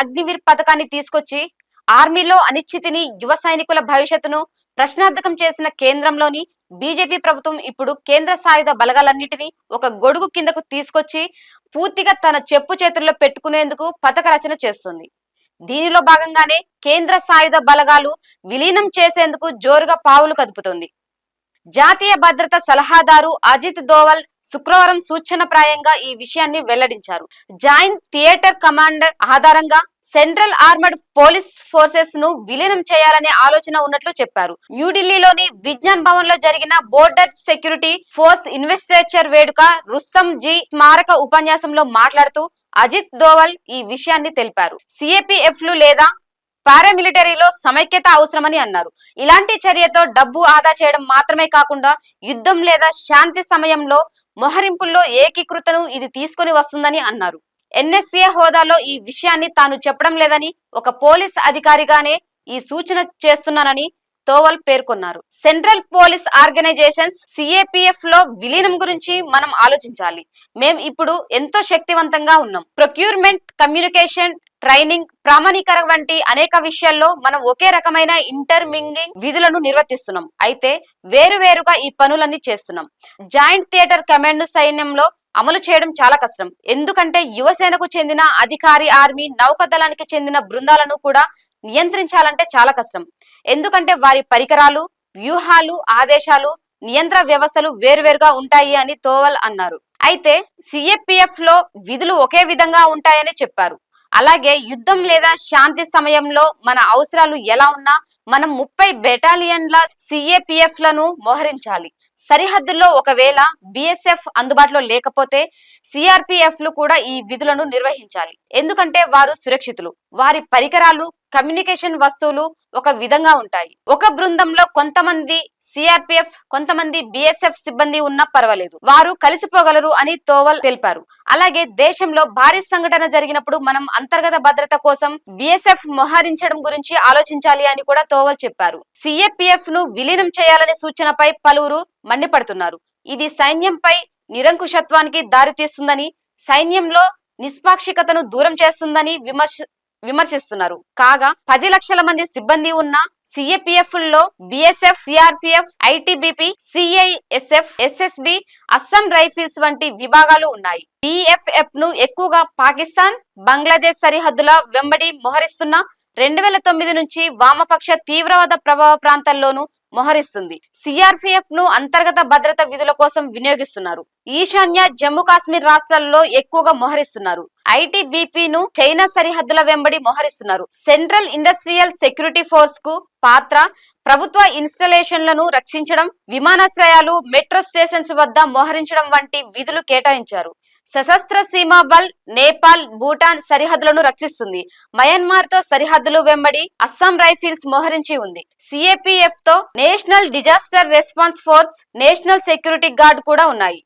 అగ్నివీర్ పథకాన్ని తీసుకొచ్చి ఆర్మీలో అనిశ్చితిని యువ సైనికుల భవిష్యత్తును ప్రశ్నార్థకం చేసిన కేంద్రంలోని బీజేపీ ప్రభుత్వం ఇప్పుడు కేంద్ర సాయుధ బలగాలన్నింటినీ ఒక గొడుగు కిందకు తీసుకొచ్చి పూర్తిగా తన చెప్పు చేతుల్లో పెట్టుకునేందుకు పథక రచన చేస్తుంది. దీనిలో భాగంగానే కేంద్ర సాయుధ బలగాలు విలీనం చేసేందుకు జోరుగా పావులు కదుపుతుంది. జాతీయ భద్రత సలహాదారు అజిత్ దోవల్ శుక్రవారం సూచనప్రాయంగా ఈ విషయాన్ని వెల్లడించారు. జాయింట్ థియేటర్ కమాండర్ ఆధారంగా సెంట్రల్ ఆర్మర్డ్ పోలీస్ ఫోర్సెస్ను విలీనం చేయాలనే ఆలోచన ఉన్నట్లు చెప్పారు. న్యూఢిల్లీలోని విజ్ఞాన్ భవన్లో జరిగిన బోర్డర్ సెక్యూరిటీ ఫోర్స్ ఇన్వెస్టిగేచర్ వేడుక రుస్తం జీ స్మారక ఉపన్యాసంలో మాట్లాడుతూ అజిత్ దోవల్ ఈ విషయాన్ని తెలిపారు. సిఏపిఎఫ్లు లేదా పారామిలిటరీలో సమైక్యత అవసరమని అన్నారు. ఇలాంటి చర్యతో డబ్బు ఆదా చేయడం మాత్రమే కాకుండా యుద్ధం లేదా శాంతి సమయంలో మొహరింపుల్లో ఏకీకృతను ఇది తీసుకొని వస్తుందని అన్నారు. ఎన్ఎస్ఏ హోదాలో ఈ విషయాన్ని తాను చెప్పడం లేదని ఒక పోలీస్ అధికారిగానే ఈ సూచన చేస్తున్నానని తోవల్ పేర్కొన్నారు. సెంట్రల్ పోలీస్ ఆర్గనైజేషన్స్ సిఏపిఎఫ్లో విలీనం గురించి మనం ఆలోచించాలి. మేం ఇప్పుడు ఎంతో శక్తివంతంగా ఉన్నాం. ప్రొక్యూర్మెంట్ కమ్యూనికేషన్ ట్రైనింగ్ ప్రామాణీకరణ వంటి అనేక విషయాల్లో మనం ఒకే రకమైన ఇంటర్మింగింగ్ విధులను నిర్వర్తిస్తున్నాం. అయితే వేరువేరుగా ఈ పనులన్నీ చేస్తున్నాం. జాయింట్ థియేటర్ కమాండ్ సైన్యంలో అమలు చేయడం చాలా కష్టం. ఎందుకంటే యువసేనకు చెందిన అధికారి ఆర్మీ నౌకాదళానికి చెందిన బృందాలను కూడా నియంత్రించాలంటే చాలా కష్టం. ఎందుకంటే వారి పరికరాలు వ్యూహాలు ఆదేశాలు నియంత్రణ వ్యవస్థలు వేరువేరుగా ఉంటాయి అని తోవల్ అన్నారు. అయితే సిఎపిఎఫ్లో విధులు ఒకే విధంగా ఉంటాయని చెప్పారు. అలాగే యుద్ధం లేదా శాంతి సమయంలో మన అవసరాలు ఎలా ఉన్నా మనం ముప్పై బెటాలియన్ల సిఏపిఎఫ్లను మోహరించాలి. సరిహద్దుల్లో ఒకవేళ బిఎస్ఎఫ్ అందుబాటులో లేకపోతే సిఆర్పిఎఫ్లు కూడా ఈ విధులను నిర్వహించాలి. ఎందుకంటే వారు సురక్షితులు. వారి పరికరాలు కమ్యూనికేషన్ వస్తువులు ఒక విధంగా ఉంటాయి. ఒక బృందంలో కొంతమంది సిఆర్పిఎఫ్ కొంతమంది బిఎస్ఎఫ్ సిబ్బంది ఉన్నా పర్వాలేదు. వారు కలిసిపోగలరు అని తోవల్ తెలిపారు. అలాగే దేశంలో భారీ సంఘటన జరిగినప్పుడు మనం అంతర్గత భద్రత కోసం బిఎస్ఎఫ్ మోహరించడం గురించి ఆలోచించాలి అని కూడా తోవల్ చెప్పారు. సిఎపిఎఫ్ను విలీనం చేయాలనే సూచనపై పలువురు మండిపడుతున్నారు. ఇది సైన్యంపై నిరంకుశత్వానికి దారితీస్తుందని సైన్యంలో నిష్పాక్షికతను దూరం చేస్తుందని విమర్శ విమర్శిస్తున్నారు. కాగా పది లక్షల మంది సిబ్బంది ఉన్న సిఏపిఎఫ్లో BSF CRPF ITBP CISF SSB Assam rifles వంటి విభాగాలు ఉన్నాయి. బిఎఫ్ఎఫ్ను ఎక్కువగా పాకిస్తాన్ బంగ్లాదేశ్ సరిహద్దుల వెంబడి మోహరిస్తున్న రెండు వేల తొమ్మిది నుంచి వామపక్ష తీవ్రవాద ప్రభావ ప్రాంతాల్లోనూ మోహరిస్తుంది. సిఆర్పిఎఫ్ను అంతర్గత భద్రత విధుల కోసం వినియోగిస్తున్నారు. ఈశాన్య జమ్మూ కాశ్మీర్ రాష్ట్రాల్లో ఎక్కువగా మోహరిస్తున్నారు. ఐటీబీపీ ను చైనా సరిహద్దుల వెంబడి మోహరిస్తున్నారు. సెంట్రల్ ఇండస్ట్రియల్ సెక్యూరిటీ ఫోర్స్కు పాత్ర ప్రభుత్వ ఇన్స్టలేషన్లను రక్షించడం విమానాశ్రయాలు మెట్రో స్టేషన్స్ వద్ద మోహరించడం వంటి విధులు కేటాయించారు. సశస్త్ర సీమా బల్ నేపాల్ భూటాన్ సరిహద్దులను రక్షిస్తుంది. మయన్మార్తో సరిహద్దులు వెంబడి అస్సాం రైఫిల్స్ మోహరించి ఉంది. సిఏపిఎఫ్తో national disaster response force national security guard కూడా ఉన్నాయి.